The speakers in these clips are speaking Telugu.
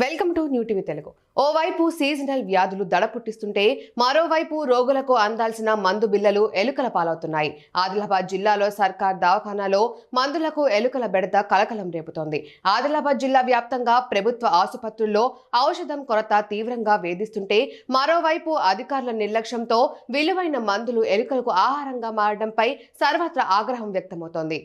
Welcome to new TV Telugu. ఓవైపు సీజనల్ వ్యాధులు దడ పుట్టిస్తుంటే మరోవైపు రోగులకు అందాల్సిన మందు బిల్లలు ఎలుకల పాలవుతున్నాయి. ఆదిలాబాద్ జిల్లాలో సర్కార్ దవాఖానాలో మందులకు ఎలుకల బెడత కలకలం రేపుతోంది. ఆదిలాబాద్ జిల్లా వ్యాప్తంగా ప్రభుత్వ ఆసుపత్రుల్లో ఔషధం కొరత తీవ్రంగా వేధిస్తుంటే మరోవైపు అధికారుల నిర్లక్ష్యంతో విలువైన మందులు ఎలుకలకు ఆహారంగా మారడంపై సర్వత్రా ఆగ్రహం వ్యక్తమవుతోంది.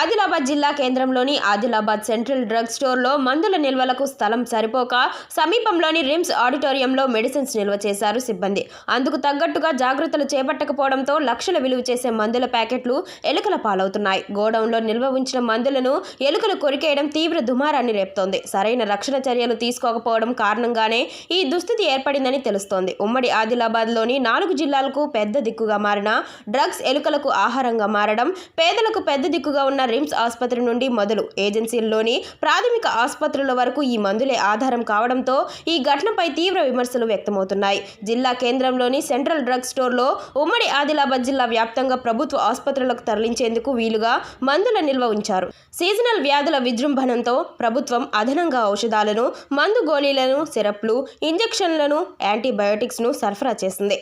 ఆదిలాబాద్ జిల్లా కేంద్రంలోని ఆదిలాబాద్ సెంట్రల్ డ్రగ్ స్టోర్లో మందుల నిల్వలకు స్థలం సరి సరిపోక సమీపంలోని రిమ్స్ ఆడిటోరియంలో మెడిసిన్స్ నిల్వ చేశారు సిబ్బంది. అందుకు తగ్గట్టుగా జాగ్రత్తలు చేపట్టకపోవడంతో లక్షల విలువ చేసే మందుల ప్యాకెట్లు ఎలుకల పాలవుతున్నాయి. గోడౌన్లో నిల్వ ఉంచిన మందులను ఎలుకలు కొరికేయడం తీవ్ర దుమారాన్ని రేపుతోంది. సరైన రక్షణ చర్యలు తీసుకోకపోవడం కారణంగానే ఈ దుస్థితి ఏర్పడిందని తెలుస్తోంది. ఉమ్మడి ఆదిలాబాద్లోని నాలుగు జిల్లాలకు పెద్ద దిక్కుగా మారిన డ్రగ్స్ ఎలుకలకు ఆహారంగా మారడం పేదలకు పెద్ద దిక్కుగా ఉన్న రిమ్స్ ఆసుపత్రి నుండి మొదలు. ఏజెన్సీల్లోని ప్రాథమిక ఆసుపత్రుల వరకు ఈ మందులే ఆధారం కావడంతో ఈ ఘటనపై తీవ్ర విమర్శలు వ్యక్తమవుతున్నాయి. జిల్లా కేంద్రంలోని సెంట్రల్ డ్రగ్ స్టోర్లో ఉమ్మడి ఆదిలాబాద్ జిల్లా వ్యాప్తంగా ప్రభుత్వ ఆసుపత్రులకు తరలించేందుకు వీలుగా మందుల నిల్వ ఉంచారు. సీజనల్ వ్యాధుల విజృంభణంతో ప్రభుత్వం అదనంగా ఔషధాలను మందు గోళీలను సిరప్లు ఇంజెక్షన్లను యాంటీబయోటిక్స్ను సరఫరా చేసింది.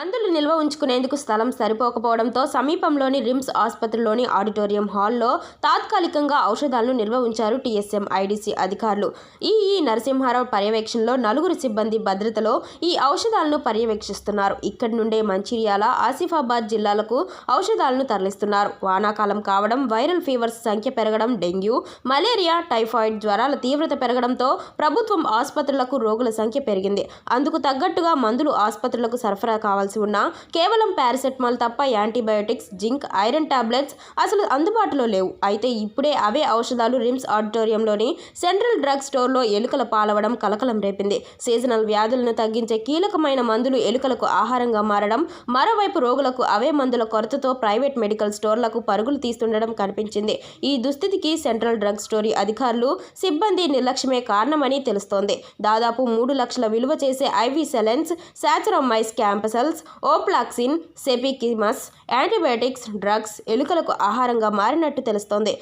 మందులు నిల్వ ఉంచుకునేందుకు స్థలం సరిపోకపోవడంతో సమీపంలోని రిమ్స్ ఆసుపత్రిలోని ఆడిటోరియం హాల్లో తాత్కాలికంగా ఔషధాలను నిల్వ ఉంచారు టీఎస్ఎం ఐడీసీ అధికారులు. ఈఈ నరసింహారావు పర్యవేక్షణలో నలుగురు సిబ్బంది భద్రతలో ఈ ఔషధాలను పర్యవేక్షిస్తున్నారు. ఇక్కడి నుండే మంచిర్యాల ఆసిఫాబాద్ జిల్లాలకు ఔషధాలను తరలిస్తున్నారు. వానాకాలం కావడం వైరల్ ఫీవర్స్ సంఖ్య పెరగడం డెంగ్యూ మలేరియా టైఫాయిడ్ జ్వరాల తీవ్రత పెరగడంతో ప్రభుత్వం ఆసుపత్రులకు రోగుల సంఖ్య పెరిగింది. అందుకు తగ్గట్టుగా మందులు ఆసుపత్రులకు సరఫరా కావాల్సి ఉన్నా కేవలం పారాసెటమాల్ తప్ప యాంటీబయోటిక్స్ జింక్ ఐరన్ టాబ్లెట్స్ అసలు అందుబాటులో లేవు. అయితే ఇప్పుడే అవే ఔషధాలు రిమ్స్ ఆడిటోరియంలోని సెంట్రల్ డ్రగ్ స్టోర్లో ఎలుకల పాలవడం కలకలం రేపింది. సీజనల్ వ్యాధులను తగ్గించే కీలకమైన మందులు ఎలుకలకు ఆహారంగా మారడం మరోవైపు రోగులకు అవే మందుల కొరతతో ప్రైవేట్ మెడికల్ స్టోర్లకు పరుగులు తీస్తుండడం కనిపించింది. ఈ దుస్థితికి సెంట్రల్ డ్రగ్ స్టోరీ అధికారులు సిబ్బంది నిర్లక్ష్యమే కారణమని తెలుస్తోంది. దాదాపు మూడు లక్షల విలువ చేసే ఐవి సెలెన్స్ శాచరోమైస్ క్యాంపసల్స్ ఓప్లాక్సిన్ సెపికిమస్ యాంటీబయాటిక్స్ డ్రగ్స్ ఎలుకలకు ఆహారంగా మారినట్టు తెలుస్తోంది.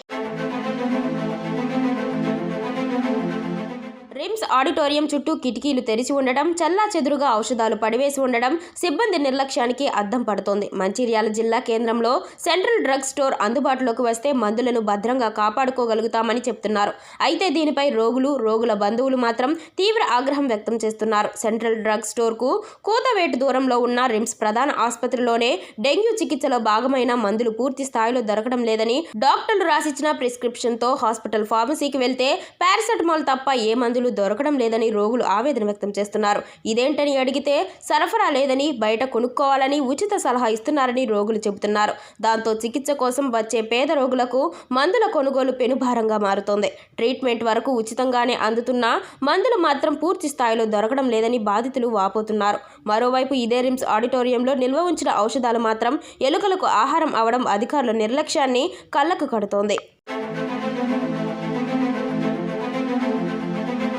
రిమ్స్ ఆడిటోరియం చుట్టూ కిటికీలు తెరిచి ఉండడం చల్లా చెదురుగా ఔషధాలు పడివేసి ఉండడం సిబ్బంది నిర్లక్ష్యానికి అద్దం పడుతోంది. మంచిర్యాల జిల్లా కేంద్రంలో సెంట్రల్ డ్రగ్ స్టోర్ అందుబాటులోకి వస్తే మందులను భద్రంగా కాపాడుకోగలుగుతామని చెప్తున్నారు. అయితే దీనిపై రోగులు రోగుల బంధువులు మాత్రం తీవ్ర ఆగ్రహం వ్యక్తం చేస్తున్నారు. సెంట్రల్ డ్రగ్ స్టోర్కు కూతవేటు దూరంలో ఉన్న రిమ్స్ ప్రధాన ఆసుపత్రిలోనే డెంగ్యూ చికిత్సలో భాగమైన మందులు పూర్తి స్థాయిలో దొరకడం లేదని డాక్టర్లు రాసిచ్చిన ప్రిస్క్రిప్షన్తో హాస్పిటల్ ఫార్మసీకి వెళ్తే పారాసెటమాల్ తప్ప ఏ మందులు దొరకడం లేదని రోగులు ఆవేదన వ్యక్తం చేస్తున్నారు. ఇదేంటని అడిగితే సరఫరా లేదని బయట కొనుక్కోవాలని ఉచిత సలహా ఇస్తున్నారని రోగులు చెబుతున్నారు. దాంతో చికిత్స కోసం వచ్చే పేద రోగులకు మందుల కొనుగోలు పెనుభారంగా మారుతోంది. ట్రీట్మెంట్ వరకు ఉచితంగానే అందుతున్నా మందులు మాత్రం పూర్తి స్థాయిలో దొరకడం లేదని బాధితులు వాపోతున్నారు. మరోవైపు ఇదే రిమ్స్ ఆడిటోరియంలో నిల్వ ఉంచిన ఔషధాలు మాత్రం ఎలుకలకు ఆహారం అవడం అధికారుల నిర్లక్ష్యాన్ని కళ్ళకు కడుతోంది.